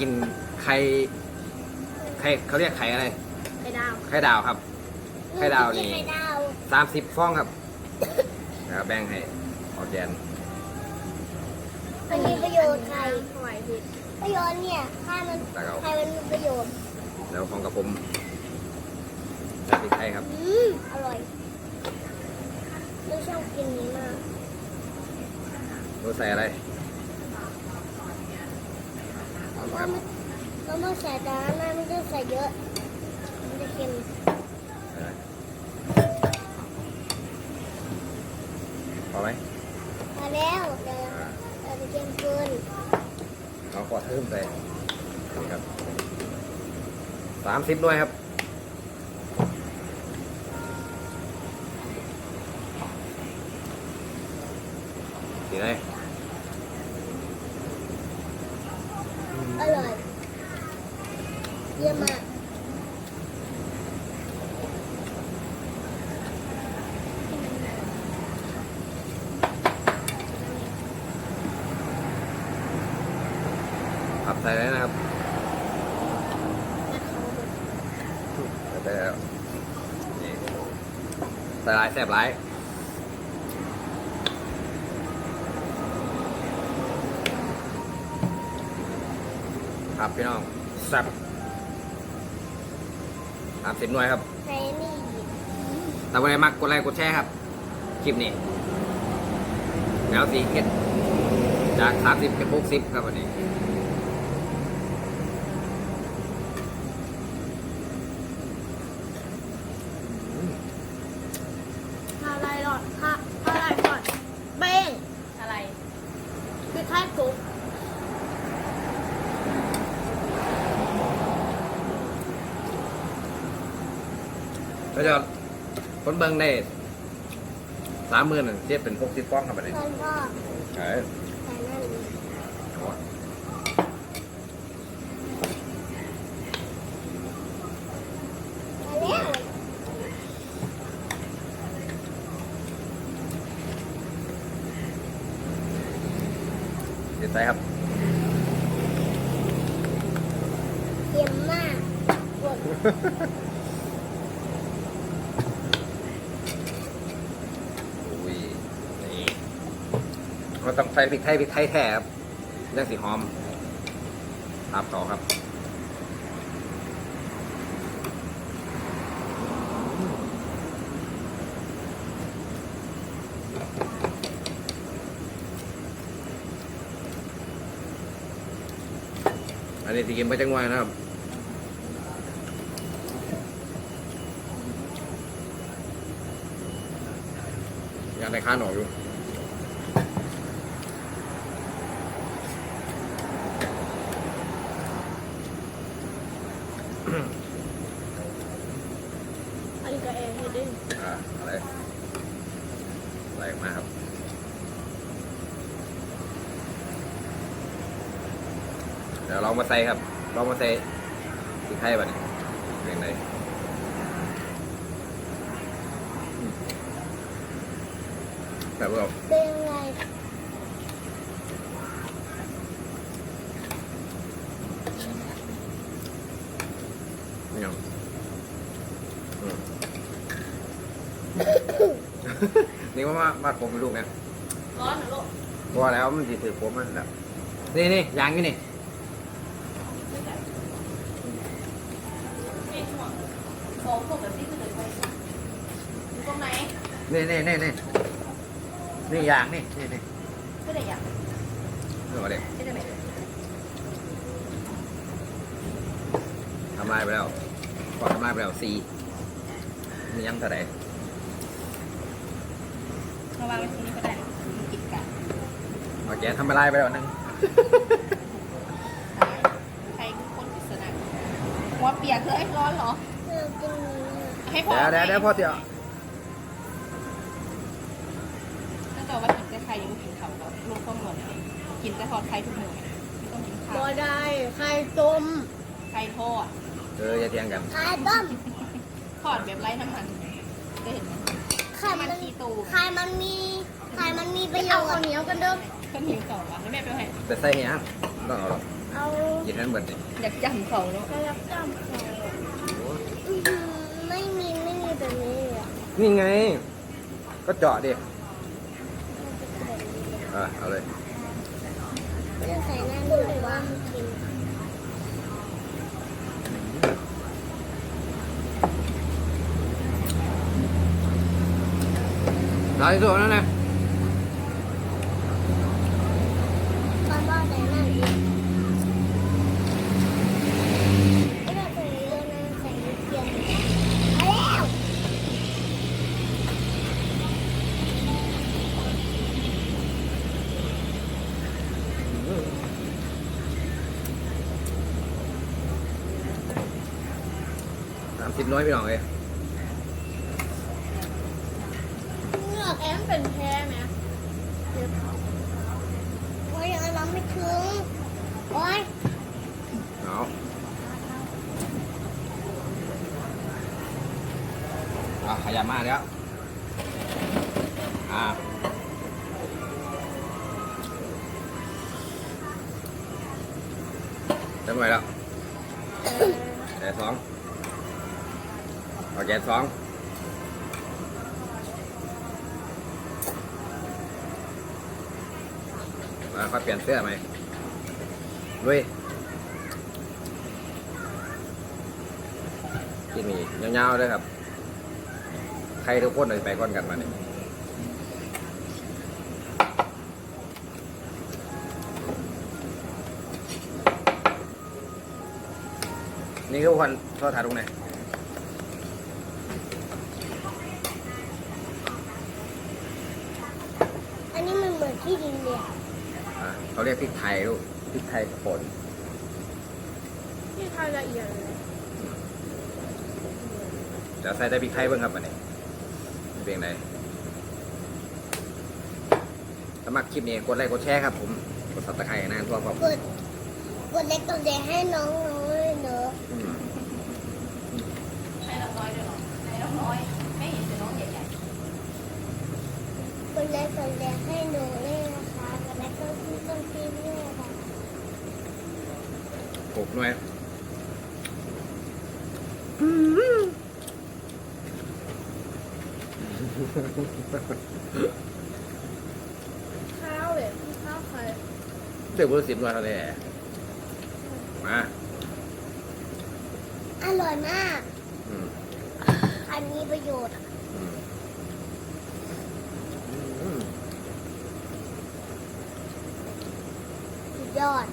กินไข่ไข่เขาเรียกไข่อะไรไข่ดาวไข่ดาวครับ ไข่ดาวนี่ไข่ดาวสามสิบฟองครับนะครับแบ่งให้ออร์แกนมันมีประโยชน์ไข่ไหวผิดประโยชน์เนี่ยไข่มันแล้วก็ไข่มันมีประโยชน์แล้วของกับผมใส่พริกไทยครับอืมอร่อยเราชอบกินนี้มากรู้ใส่อะไร เราไม่เราไม่ใส่แต่ละน้ำไม่ต้องใส่เยอะ มันจะเค็มใส่อะไรพอไหมมาแล้วเดี๋ยวเราจะเค็มเกินเราขอเพิ่มใส่นี่ครับสามสิบด้วยครับ สีอะไร อร่อย เยี่ยมมาก ผับ ใส่เลยนะครับใส่ไปแล้วนี่ใส่หลายแซ่บหลายครับพี่น้องแซ่บสามสิบหน่วยครับ ใส่นี่แต่วันไหนมักกดไลค์กดแชร์ครับ คลิปนี้แล้วสีเก็ดจากสามสิบเป็นหกสิบครับวันนี้ อะไรหรอค่ะอะไรก่อนเบ้ง อะไร คือท้ายกุ๊ก ก็จะ คนเบิ่งได้สามหมื่นเทียบเป็นหกสิบฟองครับวันนี้แล้วก็ใช่ใส่นั่นเลยมาแล้วเดี๋ยวใส่ครับ เยี่ยมมากกด อุ้ยนี่ เราต้องใส่พริกไทยพริกไทยแท้ครับเรื่องสีหอมครับต่อครับอันนี้ที่กินไปจังหวะนะครับยังในค้าหนออกอยู่ อันนี้ก็เองให้ดึง อ่าอะไรอะไรออกมาครับ เดี๋ยวลอง มาใส่ครับลองมาใส่พริกไทยบ้านี่เป็นไงแบบว่าเป็นยังไงไม่ยอมอืมนี่ว่ามามาผมเป็นลูกเนี่ยร้อนเหรอลูกเพราะว่าแล้วมันสิถือผมมันแบบนี่นี่ยางนี่นี่นี่ สองพวกแบบนี้คือเลยไปอยู่ตรงไหนนี่นี่นี่นี่นี่ยางนี่นี่นี่ไม่ได้อยากนี่มาเด็กไม่ได้ไหนทำลายไปแล้วก่อนทำลายไปแล้วสี่มียังเท่าไหร่มาวางไว้ตรงนี้ก็ได้กินกันโอเคทำลายไปแล้วหนึงใครคือคนปริศนาหัวเปียกเลยร้อนเหรอเรา กินนี้ให้พอเดี๋ยวเดี๋ยวเดี๋ยวพอเดี๋ยวถ้าเกิดว่ากินแต่ไข่ยังไม่กินเขาก็ลูกก็หมดกินแต่ทอดไข่ทุกมื้อไม่ต้องกินข้าวบ่ได้ไข่ต้มไข่ทอดเอออย่าเถียงกันไข่ต้มทอดแบบไร้น้ำมันได้เห็นไหมไข่มันน้ำมันคีโตไข่มันมีไข่มันมีประโยชน์เอาข้าวเหนียวกันเด้อก็หิวต่อวะแล้วแม่ไปให้แต่ใส่เหี้ยต้องเอาหรอกไเอากินนั้นเบิดนี่อยากจำเขาเนาะกระลับจ้ำเขาอื้อหือไม่มีไม่มี แบบนี้เลยอะนี่ไง ก็เจาะดิมันจะเป็นแบบนี้เลยเออเอาเลย จะใส่หน้าดูเลยว่ามันกินร้อยที่สุดแล้วนะ ตอนว่าใส่หน้าอีกไม่ต้องใส่เยอะนะใส่นิดเดียวเอาแล้ว สิบน้อยพี่น้องเลยเหงือกแอมเป็นแพ้ไหมโอ้ยเอาน้ำไม่ถึง โอ้ยเอาอะขยับมาแล้วอ่าเต็มไปแล้วแกะสอง เอาแกะสองมาค่อยเปลี่ยนเสื้อไหมลุยกินนี่ยาวๆเลยครับ ใครทุกคนเลยไปก่อนกันมาเนี่ยนี่คือคนทอดถาดตรงไหนนี้มันเหมือน ที่ดินเลยอะอะเขาเรียกพริกไทยลูกพริกไทยป่นที่ทายละเอียดเลยเดี๋ยวใส่ได้พริกไทยเบ้างครับอันนี้เป็นยังไงสมัครคลิปนี้กดไลค์กดแชร์ครับผมกดซับสไครต์นะทั่วความกดกดเล็กกดใหญ่ให้น้องน้อยเนอะอืมให้น้องน้อยด้วยเหรอให้น้องน้อยให้เห็นแต่น้องใหญ่กดเล็กกดใหญ่ให้หนูเลยนะคะกดเล็กต้องที่ต้องที่ด้วยค่ะ ปลูกหน่อยๆข้าวเลยข้าวใครเดี๋ยวบุสิบหน่อยเท่าไหร่มาอร่อยมาก อืมอันนี้ประโยชน์อืมอืมสุดยอด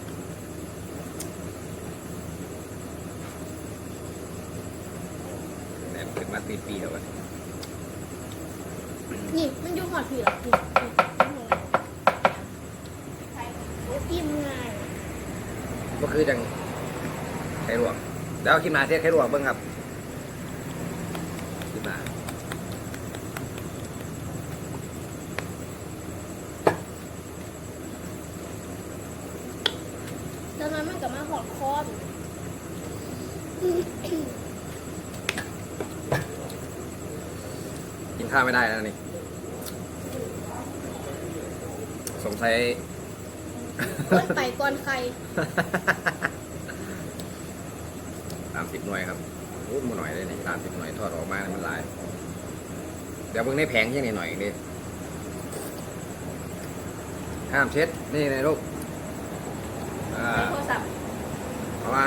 แหนมถึงมาตีปีแล้วกัน นี่มันอยู่หอดผีหรอผีผีอิ่มง่าย ก็คือจังไข่ลวกเดี๋ยวเอาขึ้นมาเทียบไข่ลวกเบิ้งครับขึ้นมาตอนนั้นมันกับมาหอดคอมกินข้าวไม่ได้แล้วนี่สงสัย คนไปก่อนใครสามสิบหน่วยครับโอ้มาหน่อยเลยนี่สามสิบหน่วยทอดออกมาเนี่ยมันหลาย เดี๋ยวเบิ่งในแผงยังหน่อยๆดิห้ามเช็ด นี่นะลูกอ่าโทรศัพท์เอามา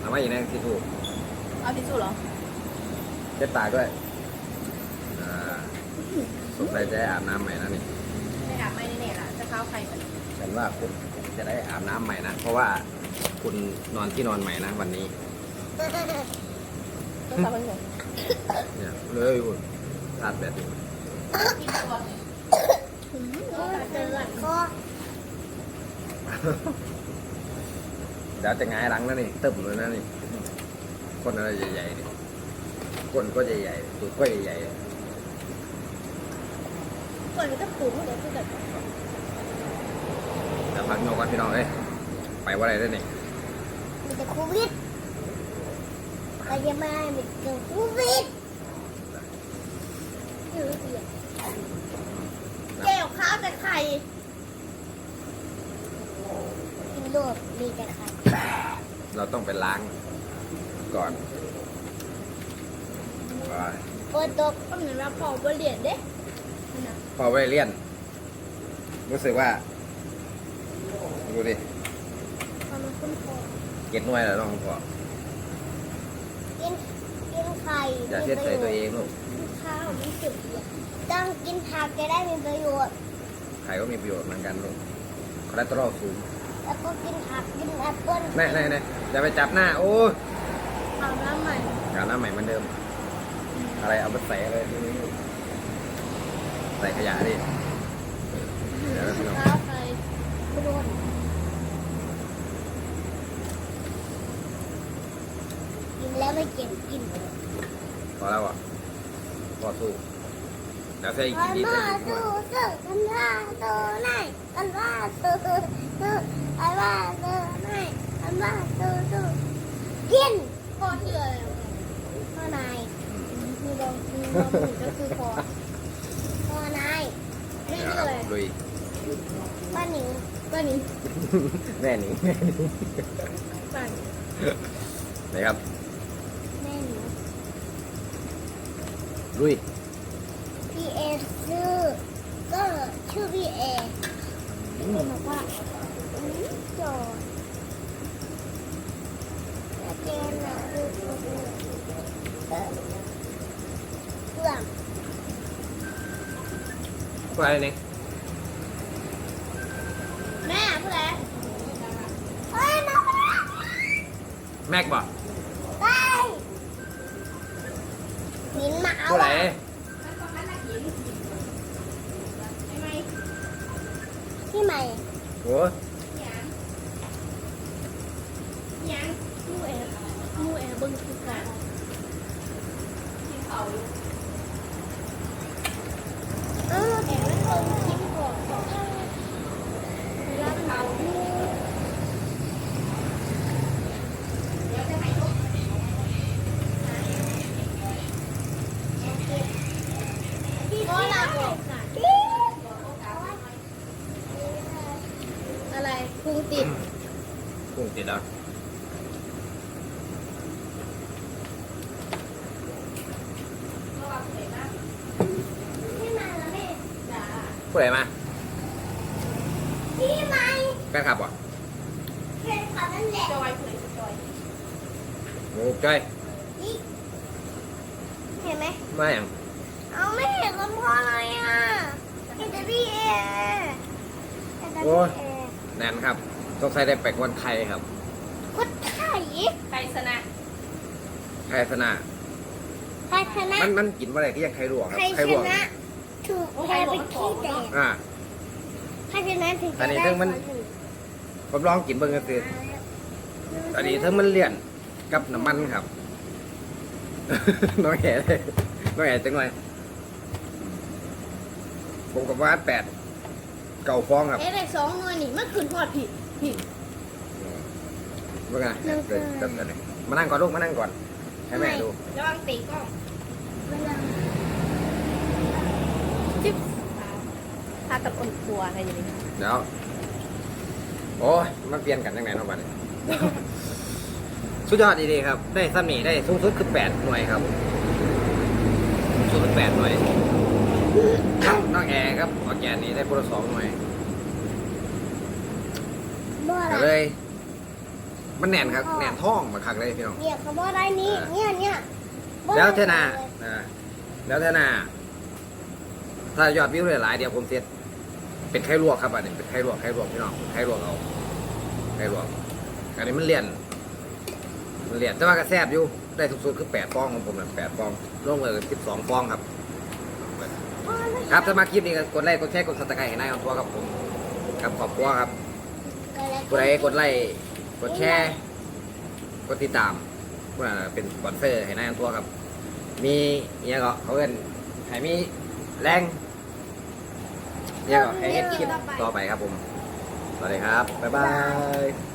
เอามาอีกนะที่ถูกเอาทิชชู่เหรอ เช็ดปากด้วยอ่าสงสัยจะได้อาบน้ำใหม่นะนี่ไม่อาบไม่แน่ๆล่ะจะเข้าใคร กันว่าคุณจะได้อาบน้ำใหม่นะ เพราะว่าคุณนอนที่นอนใหม่นะวันนี้โทรศัพท์มันเหรอเนี่ยเลยคุณชาร์จแบตอยู่กินก่อนอืมเดือดคอเดี๋ยวจะหงายหลังแล้วนี่ตึมเลยนะนี่คนอะไรใหญ่ๆนี่ก้นก็ใหญ่ๆตูดก็ใหญ่ก่อนก็ปุ๋มเดี๋ยวจะแบบๆแต่ พักโยกันพี่น้องเอ้ยไปว่าอะไรได้นี่มีแต่โควิดไปยังไม่มีแต่โควิดอยู่เดียวแก้วข้าวแต่ไข่กินโลดมีแต่ไข่เราต้องไปล้างก่อนไปเปิดตกก็เหมือนว่าพอบเหรียญเด้นั่นน่ะพอไว้เลี่ยน รู้สึกว่า ดูดิทำมันขึ้นคอเก็ดหน่วยแล้วน้องพ่อกินกินไข่อย่าเสียใจตัวเองลูกกินข้าวมันจุดเดียวต้องกินผักจะได้มีประโยชน์ ไข่ก็มีประโยชน์เหมือนกันลูกคอเลสเตอรอลสูงแล้วก็กินผักกินแอปเปิ้ลแน่แน่แน่อย่าไปจับหน้า โอ้ยเอาน้ำใหม่กาบน้ำใหม่เหมือนเดิม อะไรเอาไปใส่อะไรทีนี้ใส่ขยะดิเดี๋ยวนะพี่น้องข้าวใส่ไม่โดนกิน แล้วไม่เก็บกินพอแล้วอะพอสู้เดี๋ยวใส่อีกอัทีนนี้ใส่ว่าอีกทีสู้สู้อันว่าสู้ไหนอันว่าสู้สู้อันว่าสู้ไหนอันว่าสู้สู้กินพ่อชื่ออะไรพ่อนายมีบางมีบางหมู่ก็คือพอพ่อนายไม่เดี๋ยวชื่อคอะไรรับลุยป้าหนิงป้านี้แม่หนิงแม่หนิงป้านี้ไหนครับ แม่หนิง ลุย พี่เอชื่อก็ชื่อพี่เอพี่เอบอกว่าอืมจอดแล้วเจนอะดูดูดูเออเพื่อนพูดอะไรเนี่ยแม่ผู้ใดเฮ้ยมาไปแม็กบอก หินมาเอาพูดอะไรอะที่ใหม่ โอ้ย ยังมูแอบมูแอบเบิ้งคือกัน เออแต่ไม่เคยกินก่อน เวลามันเอา ที่พ่อเราบอก อะไรพุงติดกุ้งติดแล้วที่ใหม่แล้วแม่พูดอะไรมาที่ใหม่แฟนคลับบอกเห็นขานั่นแหละจอยผู้ใดคือจอยโอ้จ้อยนี่เห็นไหมมาอย่างเอาไม่เห็นกันเพราะอะไรอะเห็นแต่พี่เอเห็นแต่พี่เอแน่นครับต้องใส่ได้แปลกวันไข่ครับกุดไข่ไก่สนะไข่สนาใครชนะมันมันกินว่าอะไรที่ยังไข่ลวกครับใครไข่ชลวกนะถูกแพ้ไปขี้แตกอ่าใครชนะถึงอัจะนนี้ได้ถึงมันขอหนึ่งผมลองกินเบิ่งกันสิอันนี้ถ้ามันเลี่ยนกับน้ำมันครับน้องแห่เลยน้องแห่จังหน่อยผมกับว่าแปด เก่าฟองครับเอ๊ะได้สองหน่วยนี่มันขึ้นพอดผิดผิดว่าไงเดี๋ยวเดี๋ยวเดี๋ยวมานั่งก่อนลูกมานั่งก่อนให้แม่ดูระวังตีกล้องเวลาจิ๊บพากับอ่อนตัวอะไรอย่างนี้เดี๋ยวโอ้ยมันเปลี่ยนกันยังไงเนาะบัดนี้สุดยอดดีๆครับ ได้ซ้ำนี่ได้สูงสุดคือแปดหน่วยครับสูงสุดแปดหน่วยครับ น้องแอร์ครับออร์แกนนี้ได้คนละสองหน่วยบ่อก็ละเลย มันแน่นครับแน่นท้องมาคักเลยพี่น้อง เนี่ยเขาบ่ได้นี้เนี่ยเนี่ยบ่แล้วเทได้นาเลยอ่าแล้วเทนาถ้ายอดวิวหลายๆเดี๋ยวผมเซตเป็นไข่ลวกครับอันนี้เป็นไข่ลวกไข่ลวกพี่น้องไข่ลวกเอาไข่ลวกอันนี้มันเลี่ยนมันเลี่ยนแต่ว่าก็แซ่บอยู่ได้ทุกสูตรคือแปดฟองของผมนะแปดฟองร่วมเลยสิบสองฟองครับ ครับถ้ามาคลิปนี้ก็กดไลค์กดแชร์กดซับสไครต์ให้นายของตัวครับผมกับขอบคุณครับกดไลค์กดไลค์กดแชร์กดติดตามเพื่อเป็นสปอนเซอร์ให้นายของตัวครับ มีอยังก็เขาเอิ้นให้มีแรงอยังก็ให้เฮ็ดคลิปต่อไปครับผมสวัสดีครับบ๊ายบาย